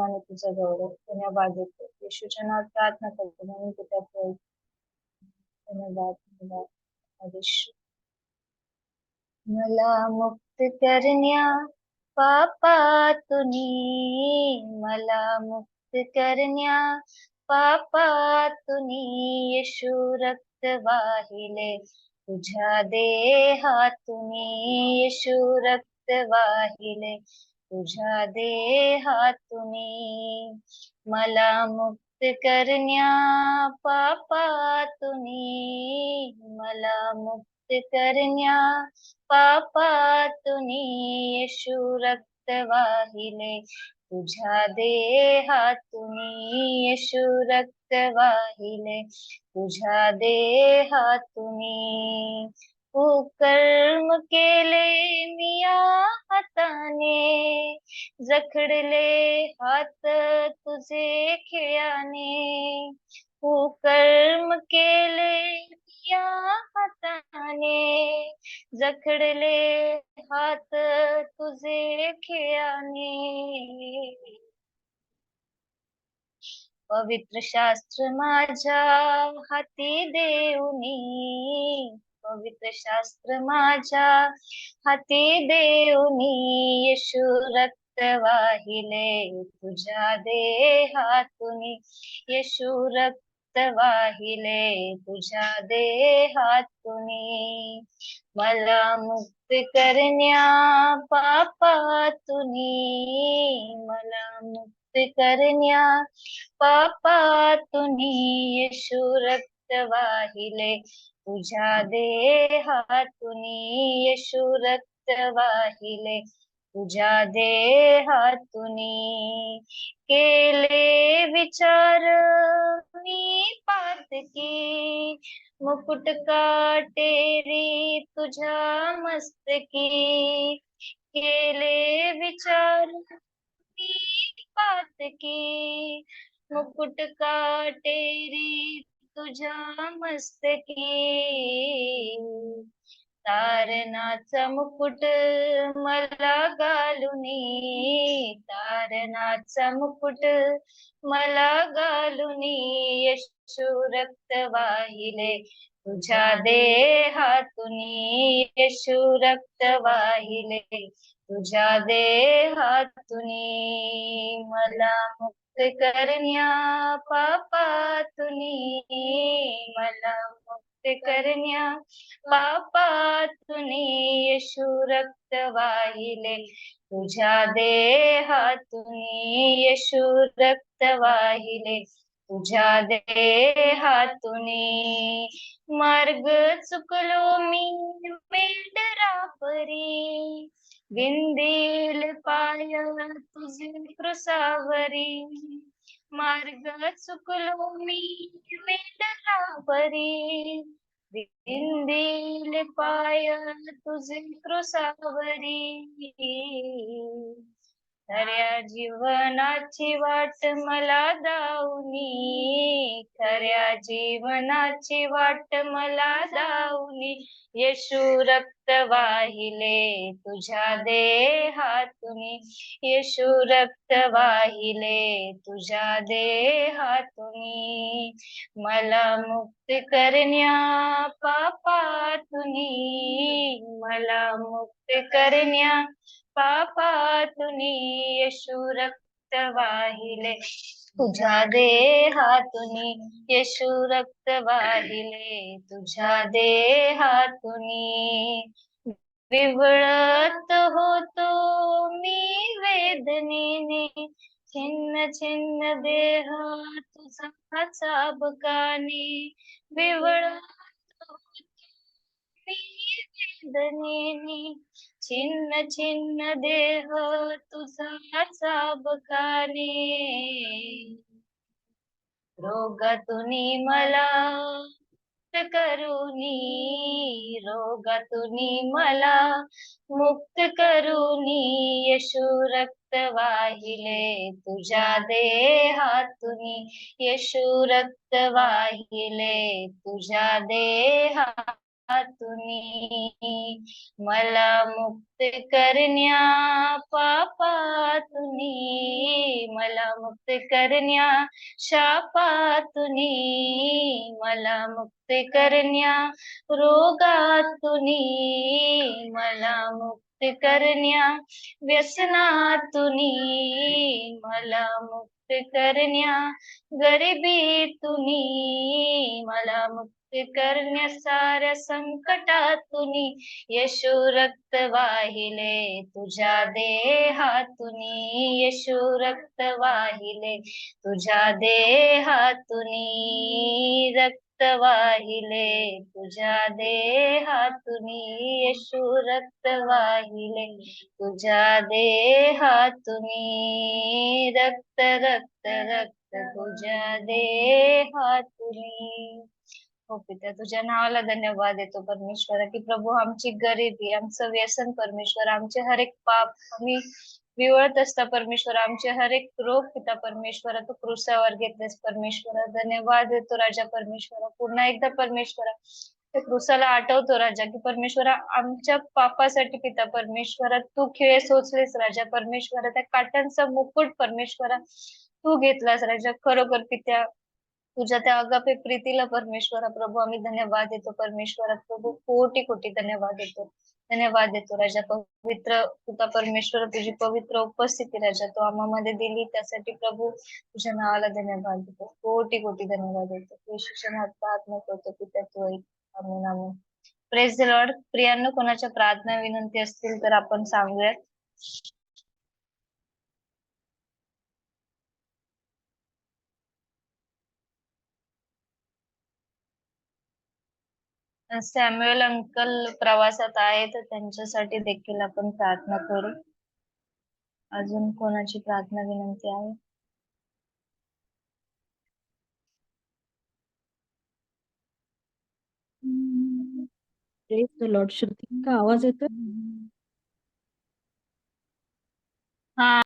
प्रेमाने तुझा गौरव धन्यवाद देतो येशूच्या नावात प्रार्थना करतो. म्हणून तुझ्या धन्यवाद धन्यवाद. मला मुक्त करण्या पापातुनी. मला मुक्त करण्या पापातुनी. येशू रक्त वाहिले तुझ्या देहातुनी. येशू रक्त वाहिले तुझ्या देहातुनी मला मुक्त करण्या पापातुनी मला मुक्त करण्या पापातुनी येशू रक्त वाहिले तुझ्या देहातुनी येशू रक्त वाहिले तुझ्या देहातुनी कुकर्म केले मिया हाताने जखडले हात तुझे खेळाने. कर्म केले या हाताने. जखडले हात तुझे खिळ्याने पवित्र शास्त्र माझ्या हाती देऊनी. पवित्र शास्त्र माझ्या हाती देऊनी येशू रक्त वाहिले तुझ्या देहातुनी. येशू रक्त वाहिले तुझ्या देहातुनी. मला मुक्त करण्या पापातुनी. मला मुक्त करण्या पापातुनी. येशू रक्त वाहिले तुझ्या देहातुनी येशू रक्त वाहिले तुझ्या देहातुनी केले विचार मी पातकी मुकुट काटेरी तुझ्या मस्तकी. केले विचार मी पातकी मुकुट काटेरी तुझ्या मस्तकी. तारणाचा मुकुट मला घालून तारणाचा मुकुट मला घालुनी यशू रक्त वाहिले तुझ्या देहातून यशू रक्त वाहिले तुझ्या देहातुनी मला मुक्त करण्या पापातुनी मला मुक्त करण्या पापातुनी येशू रक्त वाहिले. तुझ्या देहातुनी येशू रक्त वाहिले. तुझ्या देहातुनी मार्ग चुकलो मी मेंढरा विंदेल पाय तुझे कृसावरी मार्ग चुकलो मी मेंढरापरी विंदेल पाय तुझे कृसावरी खऱ्या जीवनाची वाट मला दावनी खऱ्या जीवनाची वाट मला दावनी येशू रक्त वाहिले तुझ्या देहातुनी येशू रक्त वाहिले तुझ्या देहातुनी मला मुक्त करण्या पापातुनी मला मुक्त करण्या पापातुनी येशू रक्त वाहिले तुझ्या देहातुनी येशू रक्त वाहिले तुझ्या देहातुनी विवळत होतो मी वेदनेने. छिन्न छिन्न देह तुझा चाबकाने विवळत होतो मी वेदनेने. छिन्न छिन्न देह तुझा बकाने रोगातुनी मला मुक्त करुनी रोगातुनी मला मुक्त करुनी. येशू रक्त वाहिले तुझ्या देहातुनी. येशू रक्त वाहिले तुझ्या देहा पापातुनी मला मुक्त करण्या पापातुनी मला मुक्त करण्या शापातुनी मला मुक्त करण्या रोगातुनी मला मुक्त करण्या व्यसनातुनी मला मुक्त करण्या गरिबीतुनी मला मुक्त करण्या साऱ्या संकटातुनी यशो रक्त वाहिले तुझ्या देहातुनी यशो रक्त वाहिले तुझ्या देहातुनी रक्त वाहिले तुझ्या देहातुनी येशू रक्त वाहिले तुझ्या देहातुनी रक्त रक्त रक्त, तुझ्या देहातुनी. हो पित्या तुझ्या नावाला धन्यवाद देतो परमेश्वर, की प्रभू आमची गरिबी, आमचं व्यसन परमेश्वर, आमचे हर एक पाप आम्ही विवळत असता परमेश्वर आमचे हर एक रोग पिता परमेश्वर तू क्रुसावर घेतलेस परमेश्वर धन्यवाद देतो राजा परमेश्वर पुन्हा एकदा परमेश्वर त्या क्रुसाला आठवतो राजा की परमेश्वर आमच्या पापासाठी पिता परमेश्वर तू खिळे सोचलेस राजा परमेश्वर त्या काटांचा मुकुट परमेश्वर तू घेतलास राजा खरोखर पित्या तुझ्या त्या अगापे प्रीतीला परमेश्वर प्रभू आम्ही धन्यवाद देतो. परमेश्वरा प्रभू कोटी कोटी धन्यवाद देतो. धन्यवाद देतो राजा. पवित्र तुझा परमेश्वर तुझी पवित्र उपस्थिती राजा. तू आम्हामध्ये दिली त्यासाठी प्रभू तुझ्या नावाला धन्यवाद देतो. कोटी कोटी धन्यवाद देतो. शिक्षण आत्मा करतो पित्या तू ऐक. आमेन प्रेस लॉर्ड प्रियांनो कोणाच्या प्रार्थना विनंती असतील तर आपण सांगूयात. सॅम्युअल अंकल प्रवासात आहे तर त्यांच्यासाठी देखील आपण प्रार्थना करू. अजून कोणाची प्रार्थना विनंती आहे? लॉर्ड श्रुती का आवाज येतोय? हा.